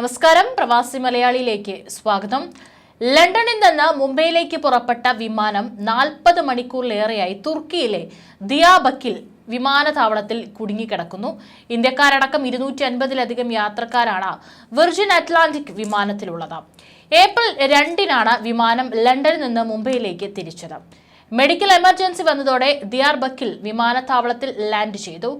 നമസ്കാരം. പ്രവാസി മലയാളിയിലേക്ക് സ്വാഗതം. ലണ്ടനിൽ നിന്ന് മുംബൈയിലേക്ക് പുറപ്പെട്ട വിമാനം നാൽപ്പത് മണിക്കൂറിലേറെയായി തുർക്കിയിലെ ദിയാബക്കിൽ വിമാനത്താവളത്തിൽ കുടുങ്ങിക്കിടക്കുന്നു. ഇന്ത്യക്കാരടക്കം ഇരുന്നൂറ്റി അൻപതിലധികം യാത്രക്കാരാണ് വിർജിൻ അറ്റ്ലാന്റിക് വിമാനത്തിലുള്ളത്. ഏപ്രിൽ രണ്ടിനാണ് വിമാനം ലണ്ടനിൽ നിന്ന് മുംബൈയിലേക്ക് തിരിച്ചത്. മെഡിക്കൽ എമർജൻസി വന്നതോടെ ദിയാർബക്കിൽ വിമാനത്താവളത്തിൽ ലാൻഡ് ചെയ്തു.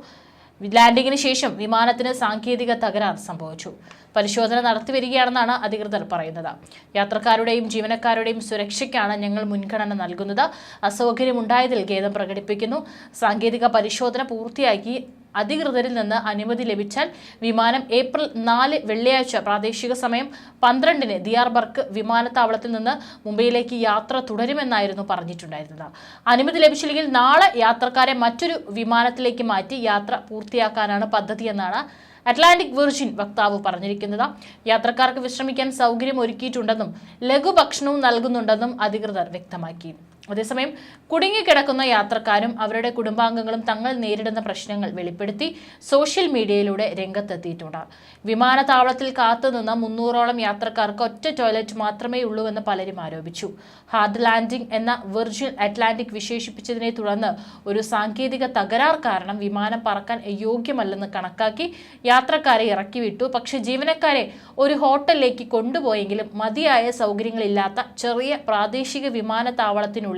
ലാൻഡിങ്ങിന് ശേഷം വിമാനത്തിന് സാങ്കേതിക തകരാർ സംഭവിച്ചു. പരിശോധന നടത്തിവരികയാണെന്നാണ് അധികൃതർ പറയുന്നത്. യാത്രക്കാരുടെയും ജീവനക്കാരുടെയും സുരക്ഷയ്ക്കാണ് ഞങ്ങൾ മുൻഗണന നൽകുന്നത്. അസൗകര്യമുണ്ടായതിൽ ഖേദം പ്രകടിപ്പിക്കുന്നു. സാങ്കേതിക പരിശോധന പൂർത്തിയാക്കി അധികൃതരിൽ നിന്ന് അനുമതി ലഭിച്ചാൽ വിമാനം ഏപ്രിൽ നാല് വെള്ളിയാഴ്ച പ്രാദേശിക സമയം പന്ത്രണ്ടിന് ദിയാർബർക്ക് വിമാനത്താവളത്തിൽ നിന്ന് മുംബൈയിലേക്ക് യാത്ര തുടരുമെന്നായിരുന്നു പറഞ്ഞിട്ടുണ്ടായിരുന്നത്. അനുമതി ലഭിച്ചില്ലെങ്കിൽ നാളെ യാത്രക്കാരെ മറ്റൊരു വിമാനത്തിലേക്ക് മാറ്റി യാത്ര പൂർത്തിയാക്കാനാണ് പദ്ധതി എന്നാണ് അറ്റ്ലാന്റിക് വെർജിൻ വക്താവ് പറഞ്ഞിരിക്കുന്നത്. യാത്രക്കാർക്ക് വിശ്രമിക്കാൻ സൗകര്യം ഒരുക്കിയിട്ടുണ്ടെന്നും ലഘുഭക്ഷണവും നൽകുന്നുണ്ടെന്നും അധികൃതർ വ്യക്തമാക്കി. അതേസമയം കുടുങ്ങിക്കിടക്കുന്ന യാത്രക്കാരും അവരുടെ കുടുംബാംഗങ്ങളും തങ്ങൾ നേരിടുന്ന പ്രശ്നങ്ങൾ വെളിപ്പെടുത്തി സോഷ്യൽ മീഡിയയിലൂടെ രംഗത്തെത്തിയിട്ടുണ്ട്. വിമാനത്താവളത്തിൽ കാത്തുനിന്ന മുന്നൂറോളം യാത്രക്കാർക്ക് ഒറ്റ ടോയ്ലറ്റ് മാത്രമേ ഉള്ളൂവെന്ന് പലരും ആരോപിച്ചു. ഹാർഡ് ലാൻഡിംഗ് എന്ന വിർജിൻ അറ്റ്ലാന്റിക് വിശേഷിപ്പിച്ചതിനെ തുടർന്ന് ഒരു സാങ്കേതിക തകരാർ കാരണം വിമാനം പറക്കാൻ യോഗ്യമല്ലെന്ന് കണക്കാക്കി യാത്രക്കാരെ ഇറക്കിവിട്ടു. പക്ഷേ ജീവനക്കാരെ ഒരു ഹോട്ടലിലേക്ക് കൊണ്ടുപോയെങ്കിലും മതിയായ സൗകര്യങ്ങളില്ലാത്ത ചെറിയ പ്രാദേശിക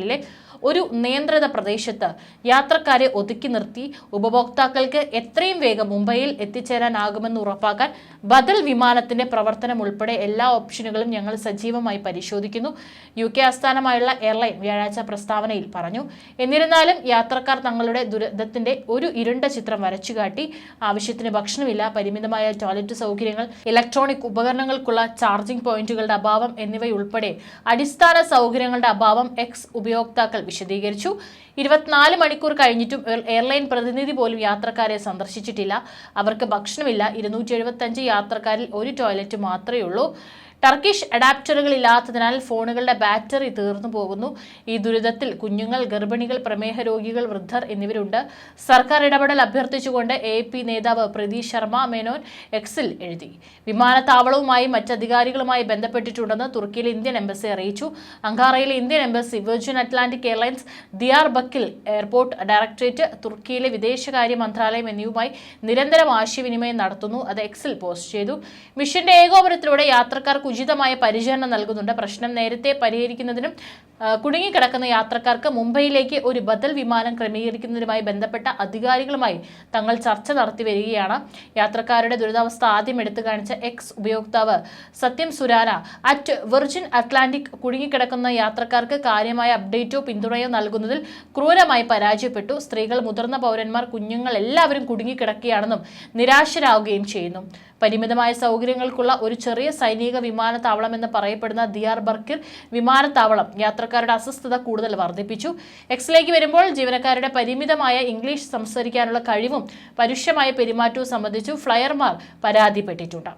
വിമാനത്താവളത്തിനുള്ളിലെ ഒരു നിയന്ത്രിത പ്രദേശത്ത് യാത്രക്കാരെ ഒതുക്കി നിർത്തി. ഉപഭോക്താക്കൾക്ക് എത്രയും വേഗം മുംബൈയിൽ എത്തിച്ചേരാനാകുമെന്ന് ഉറപ്പാക്കാൻ ബദൽ വിമാനത്തിന്റെ പ്രവർത്തനം ഉൾപ്പെടെ എല്ലാ ഓപ്ഷനുകളും ഞങ്ങൾ സജീവമായി പരിശോധിക്കുന്നു. യു കെ ആസ്ഥാനമായുള്ള എയർലൈൻ വ്യാഴാഴ്ച പ്രസ്താവനയിൽ പറഞ്ഞു. എന്നിരുന്നാലും യാത്രക്കാർ തങ്ങളുടെ ദുരിതത്തിന്റെ ഒരു ഇരുണ്ട ചിത്രം വരച്ചുകാട്ടി ആവശ്യത്തിന് ഭക്ഷണമില്ല പരിമിതമായ ടോയ്ലറ്റ് സൗകര്യങ്ങൾ ഇലക്ട്രോണിക് ഉപകരണങ്ങൾക്കുള്ള ചാർജിംഗ് പോയിന്റുകളുടെ അഭാവം എന്നിവയുൾപ്പെടെ അടിസ്ഥാന സൗകര്യങ്ങളുടെ അഭാവം എക്സ് ഉപയോക്താക്കൾ വിശദീകരിച്ചു. ഇരുപത്തിനാല് മണിക്കൂർ കഴിഞ്ഞിട്ടും എയർലൈൻ പ്രതിനിധി പോലും യാത്രക്കാരെ സന്ദർശിച്ചിട്ടില്ല. അവർക്ക് ഭക്ഷണമില്ല. ഇരുന്നൂറ്റി യാത്രക്കാരിൽ ഒരു ടോയ്ലറ്റ് മാത്രമേ ഉള്ളൂ. ടർക്കിഷ് അഡാപ്റ്ററുകൾ ഇല്ലാത്തതിനാൽ ഫോണുകളുടെ ബാറ്ററി തീർന്നു പോകുന്നു. ഈ ദുരിതത്തിൽ കുഞ്ഞുങ്ങൾ ഗർഭിണികൾ പ്രമേഹ രോഗികൾ വൃദ്ധർ എന്നിവരുണ്ട്. സർക്കാർ ഇടപെടൽ അഭ്യർത്ഥിച്ചുകൊണ്ട് എ പി നേതാവ് പ്രതീഷ് ശർമ്മ മേനോൻ എക്സിൽ എഴുതി. വിമാനത്താവളവുമായി മറ്റധികാരികളുമായി ബന്ധപ്പെട്ടിട്ടുണ്ടെന്ന് തുർക്കിയിലെ ഇന്ത്യൻ എംബസി അറിയിച്ചു. അങ്കാറയിലെ Indian embassy Virgin Atlantic airlines Diyarbakir airport directorate തുർക്കിയിലെ വിദേശകാര്യ മന്ത്രാലയം എന്നിവയുമായി നിരന്തരം ആശയവിനിമയം നടത്തുന്നു. അത് എക്സിൽ പോസ്റ്റ് ചെയ്തു. മിഷന്റെ ഏകോപനത്തിലൂടെ യാത്രക്കാർക്ക് ഉചിതമായ പരിചരണം നൽകുന്നുണ്ട്. പ്രശ്നം നേരത്തെ പരിഹരിക്കുന്നതിനും കുടുങ്ങിക്കിടക്കുന്ന യാത്രക്കാർക്ക് മുംബൈയിലേക്ക് ഒരു ബദൽ വിമാനം ക്രമീകരിക്കുന്നതിനുമായി ബന്ധപ്പെട്ട അധികാരികളുമായി തങ്ങൾ ചർച്ച നടത്തി വരികയാണ്. യാത്രക്കാരുടെ ദുരിതാവസ്ഥ ആദ്യം എടുത്തു കാണിച്ച എക്സ് ഉപയോക്താവ് സത്യം സുരാന അറ്റ് വിർജിൻ അറ്റ്ലാന്റിക് കുടുങ്ങിക്കിടക്കുന്ന യാത്രക്കാർക്ക് കാര്യമായ അപ്ഡേറ്റോ പിന്തുണയോ നൽകുന്നതിൽ ക്രൂരമായി പരാജയപ്പെട്ടു. സ്ത്രീകൾ മുതിർന്ന പൗരന്മാർ കുഞ്ഞുങ്ങൾ എല്ലാവരും കുടുങ്ങിക്കിടക്കുകയാണെന്നും നിരാശരാകുകയും ചെയ്യുന്നു. പരിമിതമായ സൗകര്യങ്ങൾക്കുള്ള ഒരു ചെറിയ സൈനിക വിമാനത്താവളം എന്ന് പറയപ്പെടുന്ന ദിയാർ ബർക്കിർ വിമാനത്താവളം യാത്രക്കാരുടെ അസ്വസ്ഥത കൂടുതൽ വർദ്ധിപ്പിച്ചു. എക്സിലേക്ക് വരുമ്പോൾ ജീവനക്കാരുടെ പരിമിതമായ ഇംഗ്ലീഷ് സംസാരിക്കാനുള്ള കഴിവും പരുഷമായ പെരുമാറ്റവും സംബന്ധിച്ചു ഫ്ലയർമാർ പരാതിപ്പെട്ടിട്ടുണ്ട്.